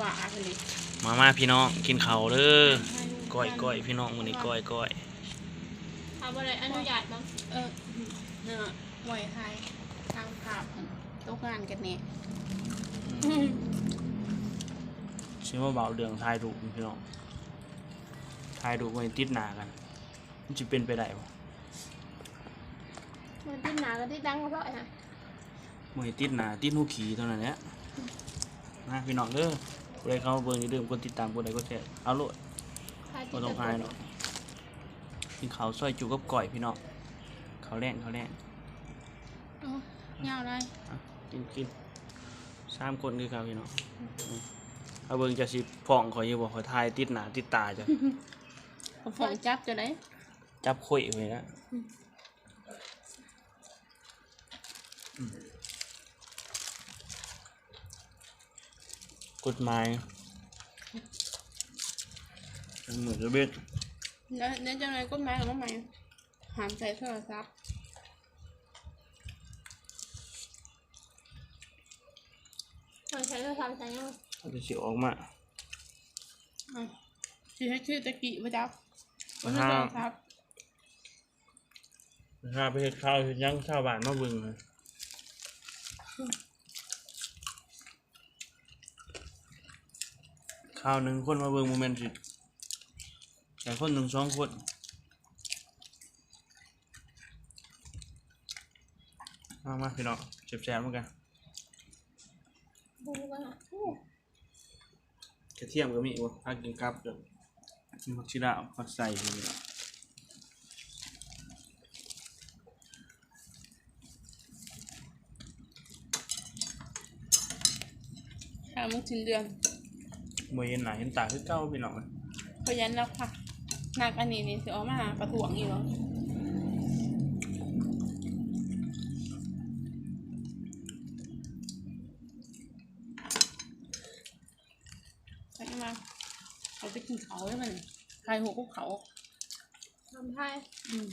หวานเลยมามาพี่น้องกินข้าวเด้อก้อยก้อยพี่น้องมื้อนี้ก้อยก้อยทำอะไรอนุญาตบ้างเออเนาะไหวไทยทางภาพตกงานกันเนี่ยชื่อว่าเบาเดืองทายถูกพี่น้องทายถูกไว้ติดหน้ากันมันจะเป็นไปได้บ่มันที่หนากันที่ดังก็เพราะนะมื้อนี้ติดหน้าติดหูขี่เท่านั้นแหละมาพี่น้องเด้อ ผู้ใดเข้ามาเบิ่งอย่าลืมกดติดตามกดไลค์กดแชร์เอาโลดใครบ่ที่ต้องจะอายเนาะกินข้าวซอยจุกับก้อยพี่น้องข้าวแรงข้าวแรงเอาเงาได้อะกินกินสามคนคือครับพี่น้องอืมเอาเบิ่งจะสิพ่องขอยอยู่บ่ขอยทายติดหน้าติดตาจ้ะเอาของจับจะได้จับข่อยไว้แล้ว กฎหมายมันเหมือนกับเบ็ดแล้วแล้วจะไหนก็ไม้กับไม้หามใส่โทรศัพท์มันใช้ก็ทำใช้ยังเอาจะสิออกมาอะชื่อให้ชื่อตะกี้มาจับมันไม่โทรศัพท์ถ้าไปเฮ็ดข้าวเฮ็ดหยังชาวบ้านมาเบิ่งนะ ข้าวหนึ่งคนมาเบิ่งโมเมนต์สิแต่คนหนึ่งสองคนมามาพี่น้องเจ็บแสบเหมือนกันดูว่าโอ้กระเทียมก็มีบ่พักกินกับเดี๋ยวมีผักชีดาผักใส่นี่ละหามุกชิ้นเดือน บ่เห็นหน้าเห็นตาคือเก่าพี่น้องเพราะยันแล้วค่ะหนักอันนี้นี่สิเอามาประถ่วงอีกเหรอใช่ไหมเขาจะกินเขาได้ไหมใครหัวกุ๊กเขาทำให้อืม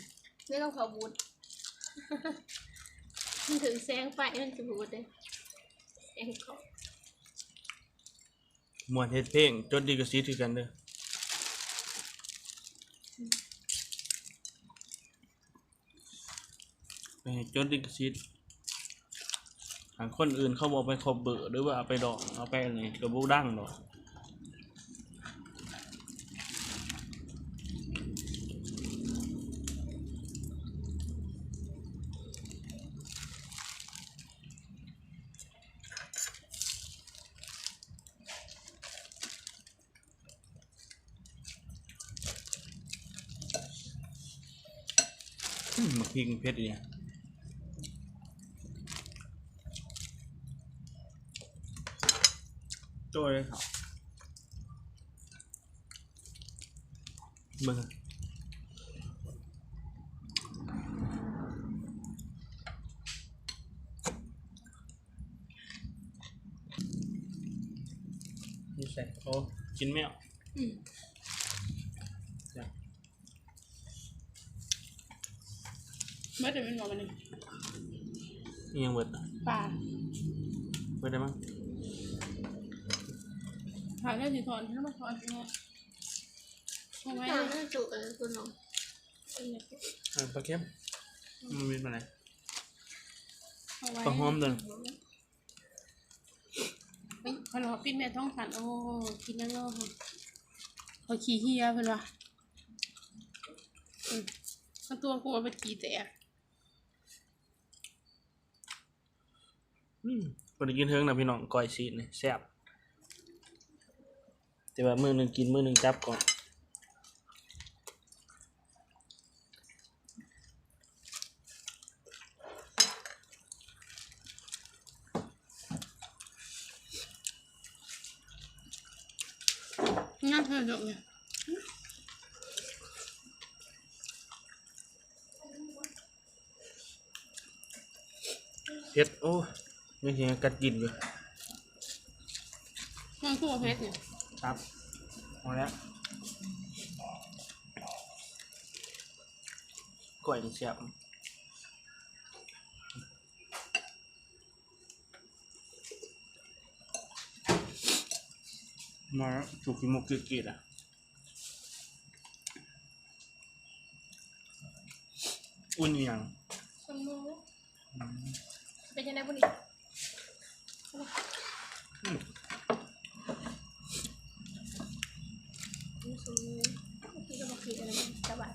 ไม่ต้องขอบูดมันถึงแสงไฟมันจะบูดเลยแสงเขา มวนเฮ็ดเพลงจดดีกับซีถือกันเด้อไปจดดีกับซีหางคนอื่นเขาบอกไปขอบเบอร์หรือว่าเอาไปดอกเอาไปอะไรกระบุดั้งดอก มมาพริกเพชรเนี่ยโจ้เลยครับเบิ่งนี่ใส่เขากินแมวอืม จ้ะ เมื่อเดี๋ยวมันบอกมันนี่นี่ยังเบิดป่าเบิดได้มั้งหาได้สิทอนให้มาทอนเนี่ยเอาไว้ไม่น่าจุเออคุณน้องอ่าปลาเค็มมันมีมาไหนเอาไว้ปลาหอมตัวเฮ้ยพอเราปิ้นแม่ท้องสันโอ้กินแล้วเนาะเขาขี้เฮียเพิ่นว่ะอืมก็ตัวกูเอาไปขี้แตก อืมพอได้กินเทิงนะพี่น้องก้อยซีดนี่แซ่บแต่ว่ามือหนึ่งกินมือหนึ่งจับก่อนงั้นเธอจบเนี่ยเฮ็ดโอ้ ไม่เห็นกัดกินอยู่มันคู่กับเพชรเนี่ยครับพอแล้วก้อยนี่แซ่บมาถูกกิมุกกิกิดอะอุ่นอีหยังสมมูเป็นยังไงบุญอืมนี่สมมูเมื่อกี้ ก็บอกคืออะ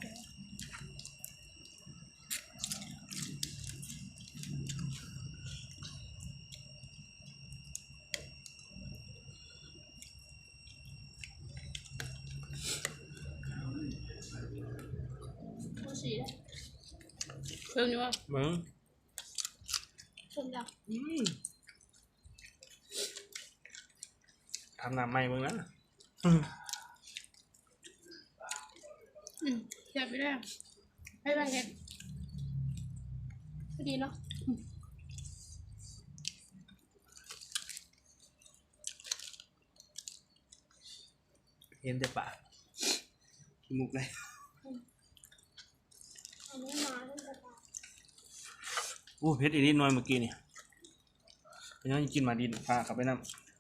ทำน้ำใหม่เบิ้งนะอืมแซ่บไปได้ให้ไปเห็ดพอดีเนาะเห็นแต่ปากกิมุกเลยอันนี้มาตั้งแต่ตาโอ้เพชรอีนิดหน้อยเมื่อกี้นี่เป็นยังกินมาดินพาขับไปน้ำ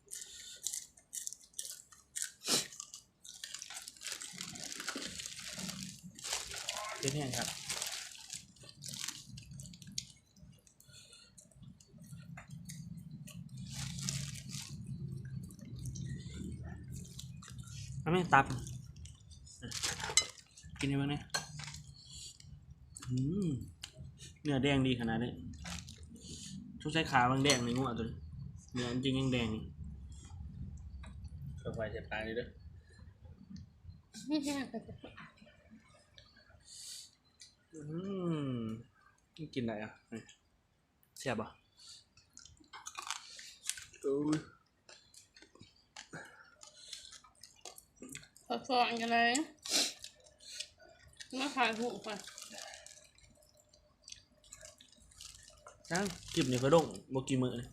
เพชรแห้งครับเอาไม่ตับ กินได้บ้างเนี่ยอืมเนื้อแดงดีขนาดนี้ทุกใช้ขาบางแดงในงัวตัวนี้เนื้อจริงยังแดงนี่เข้าไปจะตายเลยเด้อไม่แห้งไป อืมนี่กินอะไรอะนี่เสียบอะโอ้ยสอดส่องกันเลยมาขายหูก่อนจ้างกิบนี่ก็ดงบกี่มือเลย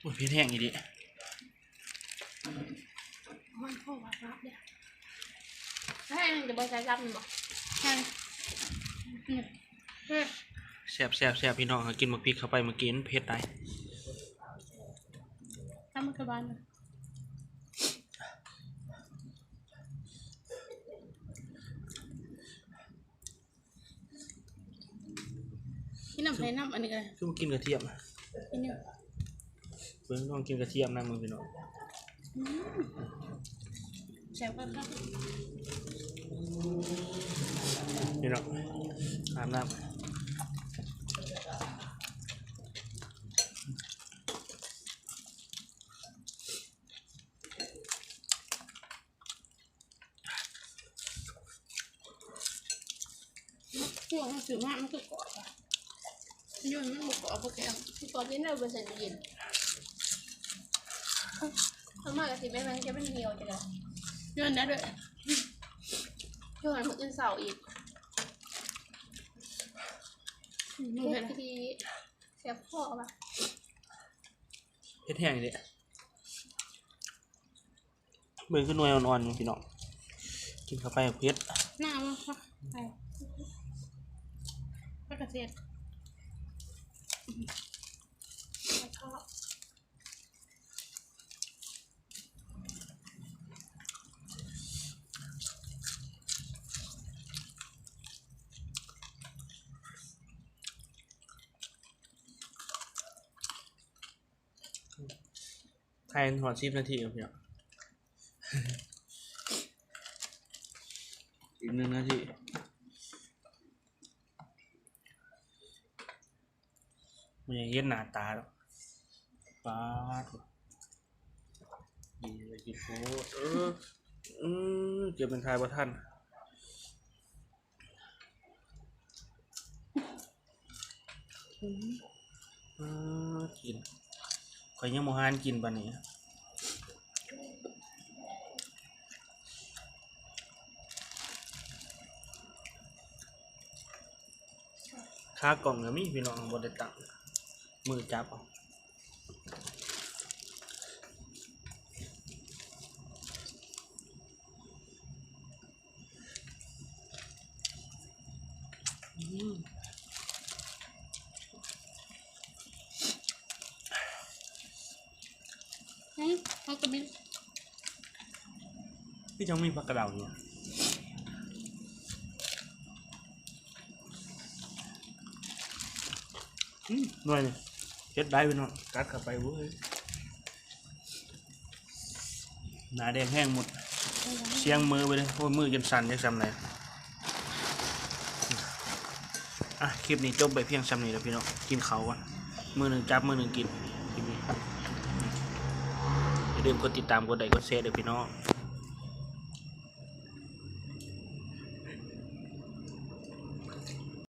โอ้ยเพชรแห้งอีดิ มัน เข้าวัดรับเนี่ยให้มันจะบริษัทรับมันบอกใช่อืมเฮ้ยแซ่บแซ่บแซ่บพี่น้องเขากินมักพริกเข้าไปเมื่อกี้มันเผ็ดได้ทำมันกระบาลนะที่น้ำไผ่น้ำอันนี้กันคือมากินกระเทียมอะที่นี่เพิ่งลองกินกระเทียมนะมึงพี่น้อง แซ่บก็ครับพี่น้องอาบน้พวกมันถือมากมันก็กรอบอะโยนมันบกกรอบพวกแกที่ก่อนที่เราบริษัทเย็นทำมากกับสิไม่มันจะเป็นเหี่ยวจังเลย โยนได้ด้วยเพื่อนคนอื่นเสาอีกมึงเฮ็เห็ดนพิธีเสียพ่อป่ะำเผ็ดแห้งเลยเบิ่งขึ้นหน่วยอ่อนๆอยู่พี่น้องกินเข้าไปเผ็ดหน้ามันค่ะไปไปกระเทียม ไทยหอชิปนาทีครับพี่น้องอีกหนึ่งนาทีมันยังเย็นหน้าตาแล้วป้าดดีเลยกินโคตรเออเอืมเกือบเป็นทายประท่านอ่ากิน ข่อยยังโมหานกินปะเนี่ยค่ากล่องก็มีพี่น้องบไดตังมือจับเอา มเขาก็มีพี่จังมีผักกระเดาอยู่อืมหน่วยนี่เฮ็ดได้ไปเนาะกัดเข้าไปเว้ยหนาแดงแห้งหมด เสียงมือไปเลยโอ้ยมือจนสั่นจะซ้ำไหนอะ คลิปนี้จบไปเพียงซ้ำนี้แล้วพี่น้อง กินเขาวก่อนมือหนึ่งจับมือหนึ่งกิน อย่าลืมกดติดตามกดไลค์กดแชร์เด้อพี่น้อง